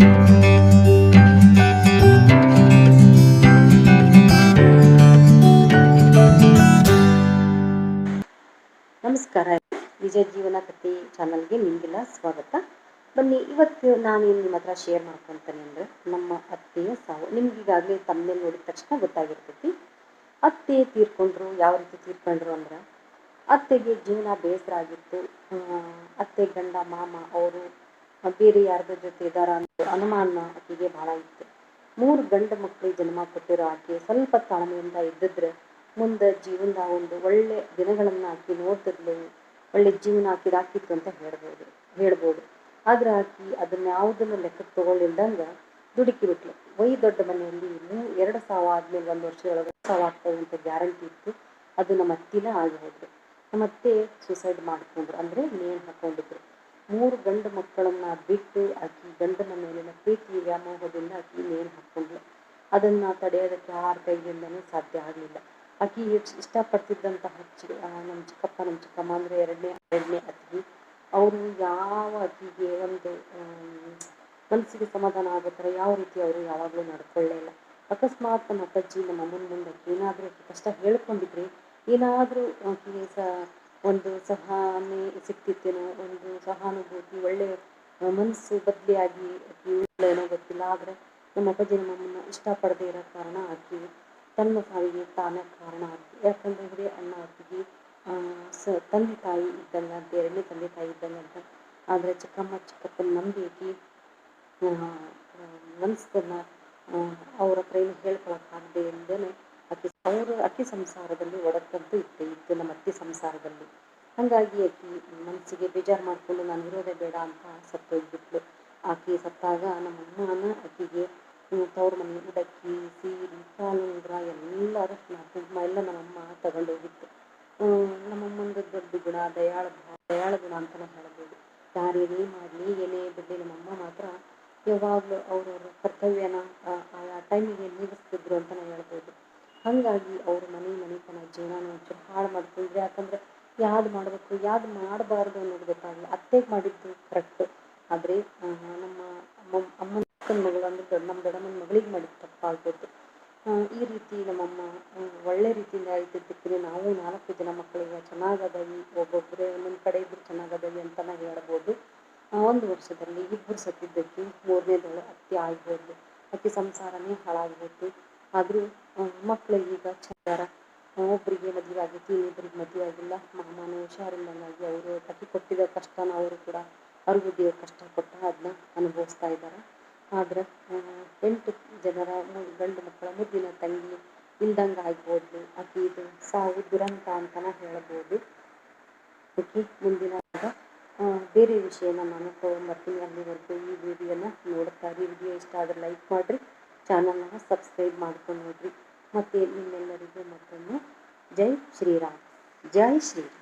ನಮಸ್ಕಾರ. ನಿಜ ಜೀವನ ಕಥೆ ಚಾನಲ್ಗೆ ನಿಮಗೆಲ್ಲ ಸ್ವಾಗತ. ಬನ್ನಿ, ಇವತ್ತು ನಾನು ನಿಮ್ಮ ಹತ್ರ ಶೇರ್ ಮಾಡ್ಕೊತಾನೆ ಅಂದರೆ ನಮ್ಮ ಅತ್ತೆಯ ಸಾವು. ನಿಮ್ಗೆ ಈಗಾಗಲೇ ತಮ್ಮನೇಲಿ ನೋಡಿದ ತಕ್ಷಣ ಗೊತ್ತಾಗಿರ್ತೈತಿ. ಅತ್ತೆ ತೀರ್ಕೊಂಡ್ರು, ಯಾವ ರೀತಿ ತೀರ್ಕೊಂಡ್ರು ಅಂದ್ರೆ, ಅತ್ತೆಗೆ ಜೀವನ ಬೇಸರ ಆಗಿತ್ತು. ಅತ್ತೆ ಗಂಡ, ಮಾಮ, ಅವರು ಬೇರೆ ಯಾರ್ದ್ರ ಜೊತೆ ಇದ್ದಾರ ಅಂತ ಅನುಮಾನ ಆಕೆಗೆ ಬಹಳ ಇತ್ತು. ಮೂರು ಗಂಡ ಮಕ್ಕಳಿಗೆ ಜನ್ಮ ಕೊಟ್ಟಿರೋ ಆಕೆ ಸ್ವಲ್ಪ ತಾಳ್ಮೆಯಿಂದ ಇದ್ದಿದ್ರೆ ಮುಂದೆ ಜೀವನದ ಒಂದು ಒಳ್ಳೆ ದಿನಗಳನ್ನು ಆಕೆ ನೋಡ್ತಿದ್ಲು. ಒಳ್ಳೆ ಜೀವನ ಆಕಿದಾಕಿತ್ತು ಅಂತ ಹೇಳ್ಬೋದು ಹೇಳ್ಬೋದು. ಆದ್ರೆ ಆಕಿ ಅದನ್ನ ಯಾವುದನ್ನು ಲೆಕ್ಕಕ್ಕೆ ತಗೊಳ್ಳಿಲ್ದಂಗೆ ದುಡುಕಿ ಬಿಟ್ಲು. ವೈ ದೊಡ್ಡ ಮನೆಯಲ್ಲಿ ಮೂ ಎರಡು ಸಾವ ಆದ್ಮೇಲೆ ಒಂದು ವರ್ಷದೊಳಗೆ ಸಾವ ಆಗ್ತದೆ ಅಂತ ಗ್ಯಾರಂಟಿ ಇತ್ತು. ಅದು ನಮ್ಮ ಅತ್ತಿನ ಆಗಿ ಹೋದ್ರು. ನಮ್ಮ ಅತ್ತೆ ಸೂಸೈಡ್ ಮಾಡ್ಕೊಂಡ್ರು. ಅಂದ್ರೆ ನೇಣು ಹಾಕೊಂಡಿದ್ರು. ಮೂರು ಗಂಡು ಮಕ್ಕಳನ್ನ ಬಿಟ್ಟು ಆಕಿ ಗಂಡನ ಮೇಲಿನ ಪ್ರೀತಿ ವ್ಯಾಮೋಹದಿಂದ ಆಕಿ ನೇಣು ಹಾಕೊಂಡ್ಲು ಅದನ್ನ ತಡೆಯೋದಕ್ಕೆ ಯಾರ ಕೈಯಿಂದನೂ ಸಾಧ್ಯ ಆಗಲಿಲ್ಲ. ಆಕಿ ಇಷ್ಟ ಇಷ್ಟಪಡ್ತಿದ್ದಂತಹ ನಮ್ಮ ಚಿಕ್ಕಪ್ಪ ನಮ್ಮ ಚಿಕ್ಕಮ್ಮ ಅಂದರೆ ಎರಡನೇ ಎರಡನೇ ಅತಿಥಿ ಅವರು ಯಾವ ಅತಿಗೆ ಒಂದು ಮನಸ್ಸಿಗೆ ಸಮಾಧಾನ ಆಗೋ ಥರ ಯಾವ ರೀತಿ ಅವರು ಯಾವಾಗಲೂ ನಡ್ಕೊಳ್ಳೇ ಇಲ್ಲ. ಅಕಸ್ಮಾತ್ ನಮ್ಮ ಅಪ್ಪಾಜಿ ನಮ್ಮ ಅಮ್ಮನ ಮುಂದೆ ಏನಾದರೂ ಕಷ್ಟ ಹೇಳ್ಕೊಂಡಿದ್ರೆ ಏನಾದರೂ ಆಕೆಗೆ ಸ ಒಂದು ಸಹನೆ ಸಿಕ್ತಿತ್ತೇನೋ, ಒಂದು ಸಹಾನುಭೂತಿ ಒಳ್ಳೆಯ ಮನಸ್ಸು ಬದಲಿಯಾಗಿ ಆಗಿ ಏನೋ ಗೊತ್ತಿಲ್ಲ. ಆದರೆ ನಮ್ಮ ಅಪ್ಪಾಜಿ ನಮ್ಮ ಅಮ್ಮನ ಇಷ್ಟಪಡದೇ ಇರೋ ಕಾರಣ ಆಕೆ ತನ್ನ ಸಾವಿಗೆ ತಾನೇ ಕಾರಣ ಆಕಿ. ಯಾಕಂದ್ರೆ ಹಿರಿಯ ಅಣ್ಣ ಆಕೆಗೆ ಸ, ತಂದೆ ತಾಯಿ ಇದ್ದಂಗೆ ಅಂತ, ಎರಡನೇ ತಂದೆ ತಾಯಿ ಇದ್ದಂಗೆ ಅಂತ. ಆದರೆ ಚಿಕ್ಕಮ್ಮ ಚಿಕ್ಕಪ್ಪನ ನಂಬಿ ಆಕೆ ಮನಸ್ಸನ್ನ ಅವ್ರ ಹತ್ರ ಏನು ಹೇಳ್ಕೊಳಕ್ಕಾಗದೆ ಇಲ್ಲದೇ ಆಕೆ ಅವ್ರ ಅಕ್ಕಿ ಸಂಸಾರದಲ್ಲಿ ಒಡಕದ್ದು ಇತ್ತು ಇತ್ತು ನಮ್ಮ ಅತಿ ಸಂಸಾರದಲ್ಲಿ. ಹಾಗಾಗಿ ಆಕೆ ಮನಸ್ಸಿಗೆ ಬೇಜಾರು ಮಾಡಿಕೊಂಡು ನಾನು ಇರೋದೇ ಬೇಡ ಅಂತ ಸತ್ತೋಗ್ಬಿಟ್ಲು. ಆಕೆ ಸತ್ತಾಗ ನಮ್ಮ ಅಮ್ಮನ ಆಕೆಗೆ ತವ್ರ ಮನೆ, ಉಡಕ್ಕಿ, ಸೀರೆ ಕಾಲುಂಗ್ರ ಎಲ್ಲರೂ ಕುಂಕುಮ ಎಲ್ಲ ನಮ್ಮಮ್ಮ ತಗೊಂಡೋಗಿತ್ತು. ನಮ್ಮಮ್ಮಂದು ದೊಡ್ಡ ಗುಣ, ದಯಾಳ ದಯಾಳ ಗುಣ ಅಂತಲೇ ಹೇಳ್ಬೋದು ಯಾರೇನೇ ಮಾಡಲಿ, ಏನೇ ಬಿಡಲಿ ನಮ್ಮಮ್ಮ ಮಾತ್ರ ಯಾವಾಗಲೂ ಅವ್ರವ್ರ ಕರ್ತವ್ಯನ, ಆ- ಟೈಮಿಗೆ ಟೈಮಿಗೆ ಅಂತ ಅಂತಲೇ ಹೇಳ್ಬೋದು ಹಾಗಾಗಿ ಅವ್ರ ಮನೆ ಮನೆತನ ಜೀವನ ಒಂಚೂರು ಹಾಳು ಮಾಡ್ಕೊಂಡ್ರು ಯಾಕಂದ್ರೆ ಯಾವ್ದು ಮಾಡಬೇಕು, ಯಾವ್ದು ಮಾಡಬಾರ್ದು ಅನ್ನೋದು ಗೊತ್ತಾಗಲ್ಲ ಅತ್ತೆಗೆ ಮಾಡಿದ್ದು ಕರೆಕ್ಟ್ ಆದರೆ ನಮ್ಮ ಅಮ್ಮ ಅಮ್ಮನ ಮಗಳು ಅಂದ್ರೆ ನಮ್ಮ ದೊಡ್ಡಮ್ಮನ ಮಗಳಿಗೆ ಮಾಡಿದ್ದು ತಪ್ಪಾಗ್ಬೋದು ಈ ರೀತಿ ನಮ್ಮಮ್ಮ ಒಳ್ಳೆ ರೀತಿಯಿಂದ ಇದ್ದಿದ್ದಕ್ಕೆ ನಾವು ನಾಲ್ಕು ಜನ ಮಕ್ಕಳಿಗೆ ಚೆನ್ನಾಗದವಿ, ಒಬ್ಬೊಬ್ಬರು ಒಂದೊಂದು ಕಡೆ ಇದ್ರು ಚೆನ್ನಾಗದವಿ ಅಂತಲೇ ಹೇಳ್ಬೋದು. ಒಂದು ವರ್ಷದಲ್ಲಿ ಇಬ್ಬರು ಸತ್ತಿದ್ದಕ್ಕೆ ಮೂರನೇದಳು ಅತ್ತೆ ಆಗ್ಬೋದು. ಆಕೆ ಸಂಸಾರನೇ ಹಾಳಾಗ್ಬೋದು ಆದರೂ ಮಕ್ಕಳು ಈಗ ಚಂದಾರ ಒಬ್ಬರಿಗೆ ಮದುವೆ ಆಗೈತಿ ಇನ್ನೊಬ್ರಿಗೆ ಮದುವೆ ಆಗಿಲ್ಲ. ಮಾಮನ ಹುಷಾರಿಲ್ಲನಾಗಿ ಅವರು ಪತಿ ಕೊಟ್ಟಿದ ಕಷ್ಟನ ಅವರು ಕೂಡ ಅವ್ರಿಗೂ ಕಷ್ಟ ಕೊಟ್ಟ ಅದನ್ನ ಅನುಭವಿಸ್ತಾ ಇದ್ದಾರೆ ಆದ್ರೆ ಎಂಟು ಜನರ ಗಂಡು ಮಕ್ಕಳ ಮುದ್ದಿನ ತಂಗಿ ಇಲ್ದಂಗೆ ಆಗ್ಬೋದು. ಆಕೆ ಇದು ಸಾವು ದುರಂತ ಅಂತಲೇ ಹೇಳ್ಬೋದು. ಓಕೆ ಮುಂದಿನ ಬೇರೆ ವಿಷಯನ ನಾನು ತೊಗೊಂಬರ್ತೀನಿ ಅಲ್ಲಿವರೆಗೂ ಈ ವಿಡಿಯೋನ ನೋಡ್ತಾ ಇರಿ. ವಿಡಿಯೋ ಇಷ್ಟ ಆದರೆ ಲೈಕ್ ಮಾಡಿರಿ. ಚಾನಲ್ನ ಸಬ್ಸ್ಕ್ರೈಬ್ ಮಾಡ್ಕೊಂಡು ನೋಡ್ರಿ. ಮತ್ತು ನಿಮ್ಮೆಲ್ಲರಿಗೂ ಮತ್ತೊಮ್ಮೆ ಜೈ ಶ್ರೀರಾಮ್. ಜೈ ಶ್ರೀರಾಮ್.